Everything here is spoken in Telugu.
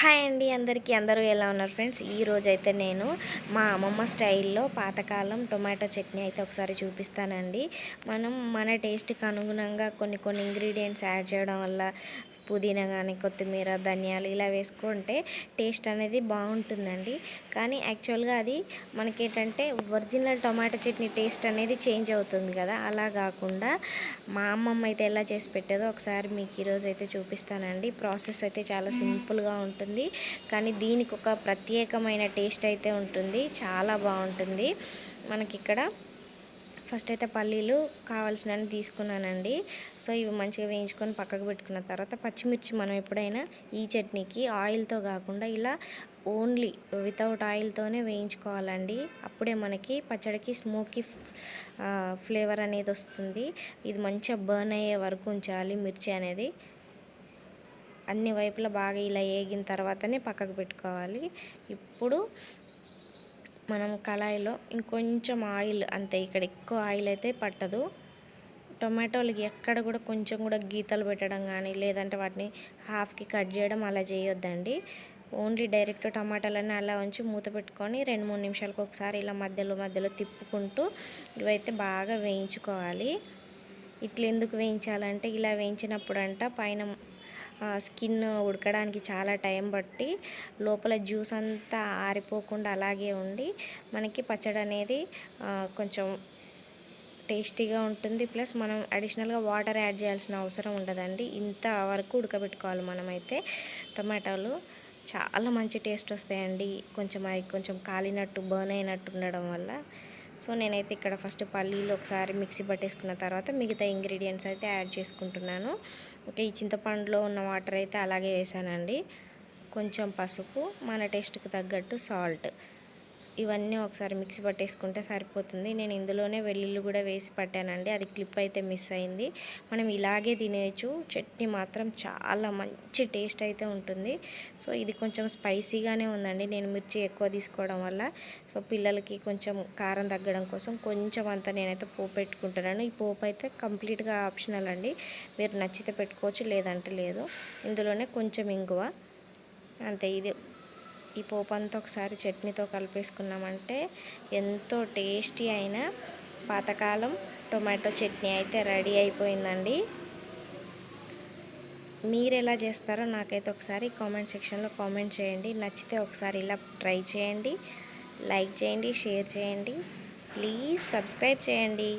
హాయ్ అండి అందరికీ అందరూ ఎలా ఉన్నారు ఫ్రెండ్స్? ఈ రోజైతే నేను మా అమ్మమ్మ స్టైల్లో పాతకాలం టొమాటో చట్నీ అయితే ఒకసారి చూపిస్తానండి. మనం మన టేస్ట్కి అనుగుణంగా కొన్ని కొన్ని ఇంగ్రీడియంట్స్ యాడ్ చేయడం వల్ల పుదీనా కానీ కొత్తిమీర ధనియాలు ఇలా వేసుకుంటే టేస్ట్ అనేది బాగుంటుందండి. కానీ యాక్చువల్గా అది మనకేంటంటే ఒరిజినల్ టొమాటో చట్నీ టేస్ట్ అనేది చేంజ్ అవుతుంది కదా. అలా కాకుండా మా అమ్మమ్మ అయితే ఎలా చేసి పెట్టేదో ఒకసారి మీకు ఈరోజు అయితే చూపిస్తానండి. ప్రాసెస్ అయితే చాలా సింపుల్గా ఉంటుంది. కానీ దీనికి ఒక ప్రత్యేకమైన టేస్ట్ అయితే ఉంటుంది. చాలా బాగుంటుంది. మనకి ఇక్కడ ఫస్ట్ అయితే పల్లీలు కావాల్సినవి తీసుకున్నానండి. సో ఇవి మంచిగా వేయించుకొని పక్కకు పెట్టుకున్న తర్వాత పచ్చిమిర్చి మనం ఎప్పుడైనా ఈ చట్నీకి ఆయిల్తో కాకుండా ఇలా ఓన్లీ వితౌట్ ఆయిల్తోనే వేయించుకోవాలండి. అప్పుడే మనకి పచ్చడికి స్మోకీ ఫ్లేవర్ అనేది వస్తుంది. ఇది మంచిగా బర్న్ అయ్యే వరకు ఉంచాలి మిర్చి అనేది. అన్ని వైపులా బాగా ఇలా వేగిన తర్వాతనే పక్కకు పెట్టుకోవాలి. ఇప్పుడు మనం కళాయిలో ఇంకొంచెం ఆయిల్ అంతే ఇక్కడ ఎక్కువ ఆయిల్ అయితే పట్టదు. టొమాటోలకి ఎక్కడ కూడా కొంచెం కూడా గీతలు పెట్టడం కానీ లేదంటే వాటిని హాఫ్కి కట్ చేయడం అలా చేయొద్దండి. ఓన్లీ డైరెక్ట్ టమాటాలన్నీ అలా ఉంచి మూత పెట్టుకొని రెండు మూడు నిమిషాలకు ఒకసారి ఇలా మధ్యలో మధ్యలో తిప్పుకుంటూ ఇవైతే బాగా వేయించుకోవాలి. ఇట్లా ఎందుకు వేయించాలంటే ఇలా వేయించినప్పుడు అంట పైన స్కిన్ ఉడకడానికి చాలా టైం బట్టి లోపల జ్యూస్ అంతా ఆరిపోకుండా అలాగే ఉండి మనకి పచ్చడి అనేది కొంచెం టేస్టీగా ఉంటుంది. ప్లస్ మనం అడిషనల్గా వాటర్ యాడ్ చేయాల్సిన అవసరం ఉండదండి. ఇంత వరకు ఉడకబెట్టుకోవాలి మనమైతే. టమాటాలు చాలా మంచి టేస్ట్ వస్తాయండి. కొంచెం అవి కొంచెం కాలినట్టు బర్న్ అయినట్టు ఉండడం వల్ల. సో నేనైతే ఇక్కడ ఫస్ట్ పల్లీలు ఒకసారి మిక్సీ పట్టేసుకున్న తర్వాత మిగతా ఇంగ్రీడియంట్స్ అయితే యాడ్ చేసుకుంటున్నాను. ఓకే ఈ చింతపండులో ఉన్న వాటర్ అయితే అలాగే వేసానండి. కొంచెం పసుపు మన టేస్ట్కి తగ్గట్టు సాల్ట్. ఇవన్నీ ఒకసారి మిక్సీ పట్టేసుకుంటే సరిపోతుంది. నేను ఇందులోనే వెల్లుల్లి కూడా వేసి పట్టానండి. అది క్లిప్ అయితే మిస్ అయింది. మనం ఇలాగే తినేయచ్చు. చట్నీ మాత్రం చాలా మంచి టేస్ట్ అయితే ఉంటుంది. సో ఇది కొంచెం స్పైసీగానే ఉందండి. నేను మిర్చి ఎక్కువ తీసుకోవడం వల్ల. సో పిల్లలకి కొంచెం కారం తగ్గడం కోసం కొంచెం అంతా నేనైతే పోపు పెట్టుకుంటున్నాను. ఈ పోపు అయితే కంప్లీట్గా ఆప్షనల్ అండి. మీరు నచ్చితే పెట్టుకోవచ్చు లేదంటే లేదు. ఇందులోనే కొంచెం ఇంగువ. అంతే ఇది ఈ పోపంతో ఒకసారి చట్నీతో కలిపేసుకున్నామంటే ఎంతో టేస్టీ అయిన పాతకాలం టొమాటో చట్నీ అయితే రెడీ అయిపోయిందండి. మీరు ఎలా చేస్తారో నాకైతే ఒకసారి కామెంట్ సెక్షన్లో కామెంట్ చేయండి. నచ్చితే ఒకసారి ఇలా ట్రై చేయండి. లైక్ చేయండి షేర్ చేయండి. ప్లీజ్ సబ్స్క్రైబ్ చేయండి.